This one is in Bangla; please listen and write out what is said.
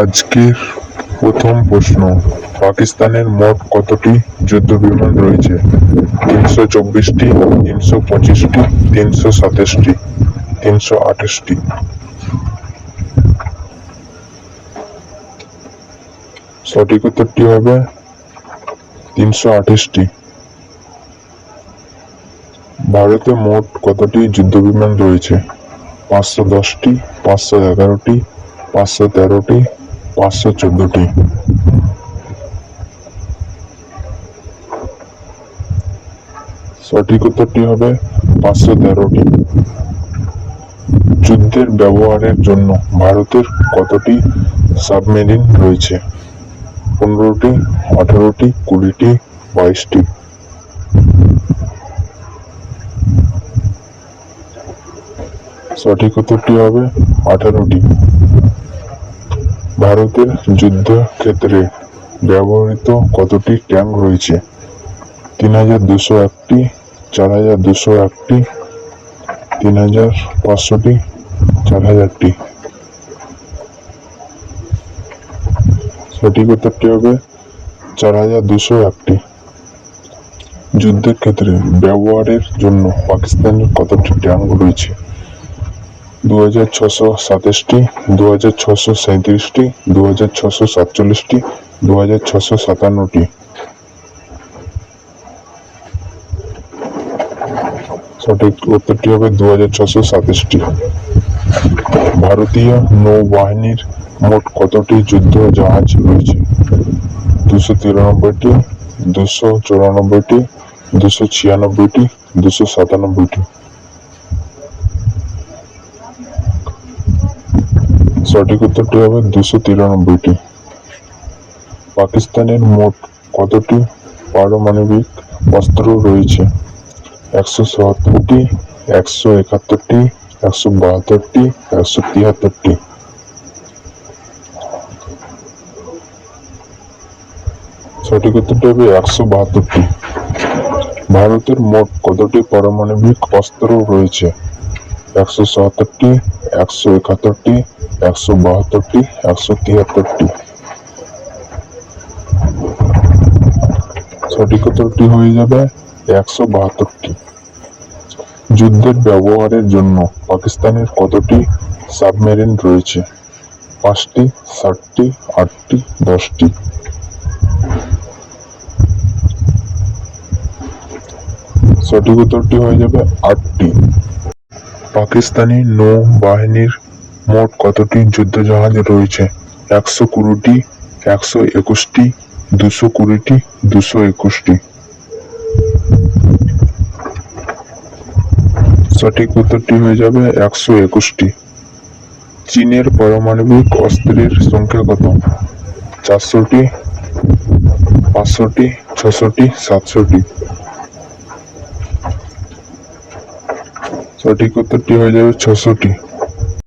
আজকের প্রথম প্রশ্ন, পাকিস্তানের মোট কতটি যুদ্ধবিমান রয়েছে? তিনশো চব্বিশটি, তিনশো পঁচিশটি, তিনশো সাতাশটি, তিনশো আঠাশটি। সঠিক উত্তরটি হবে তিনশো আঠাশটি। ভারতে মোট কতটি যুদ্ধ বিমান রয়েছে? পাঁচশো দশটি, পাঁচশো এগারোটি, পাঁচশো তেরোটি পাঁচশো চোদ্দটি। সঠিক উত্তরটি হবে পাঁচশো তেরোটি। যুদ্ধের ব্যবহারের জন্য ভারতের কতটি সাবমেরিন রয়েছে? পনেরোটি, আঠারোটি, কুড়িটি, বাইশটি। সঠিক উত্তরটি হবে আঠারোটি। ভারতের যুদ্ধক্ষেত্রে ব্যবহৃত কতটি ট্যাঙ্ক রয়েছে? তিন হাজার দুশো একটি, চার হাজার দুশো একটি, তিন হাজার পাঁচশোটি, চার হাজারটি। সঠিক উত্তরটি হবে? চার হাজার দুশো একটি। যুদ্ধের ক্ষেত্রে ব্যবহারের জন্য পাকিস্তানের কতটি ট্যাঙ্ক রয়েছে? দু হাজার ছশো সাতাশটি দু হাজার ছশো সাঁত্রিশটি দু হাজার ছশো সাতচল্লিশটি দু হাজার ছশো সাতান্নটি। সঠিক উত্তরটি হবে দু হাজার ছশো সাতাশটি। ভারতীয় নৌবাহিনীর মোট কতটি যুদ্ধ জাহাজ রয়েছে? দুশো তিরানব্বইটি, দুশো চুরানব্বইটি, দুশো ছিয়ানব্বইটি, দুশো সাতানব্বইটি। সঠিক উত্তরটি হবে দুশো তিরানব্বইটি। পাকিস্তানের মোট কতটি পারমাণবিক অস্ত্র রয়েছে? একশো চুয়াত্তরটি, একশো একাত্তরটি, একশো বাহাত্তরটি, একশো তিয়াত্তরটি সঠিক উত্তরটি হবে একশো বাহাত্তরটি। ভারতের মোট কতটি পারমাণবিক অস্ত্র রয়েছে? একশো চুয়াত্তরটি একশো একাত্তরটি, একশো বাহাত্তরটি, একশো তিয়াত্তরটি সঠিক উত্তরটি হয়ে যাবে একশো বাহাত্তরটি। যুদ্ধের ব্যবহারের জন্য পাকিস্তানের কতটি সাবমেরিন রয়েছে? পাঁচটি ষাটটি আটটি, দশটি। সঠিক উত্তরটি হয়ে যাবে আটটি। পাকিস্তানি নৌবাহিনীর মোট কতটি যুদ্ধজাহাজ রয়েছে? একশো কুড়িটি, একশো একুশটি, দুশো কুড়িটি, দুশো একুশটি। সঠিক উত্তরটি হয়ে যাবে একশো একুশটি। চীনের পারমাণবিক অস্ত্রের সংখ্যা কত? চারশোটি, পাঁচশোটি, ছশোটি, সাতশোটি। সঠিক উত্তরটি হয়ে যাবে ছশোটি।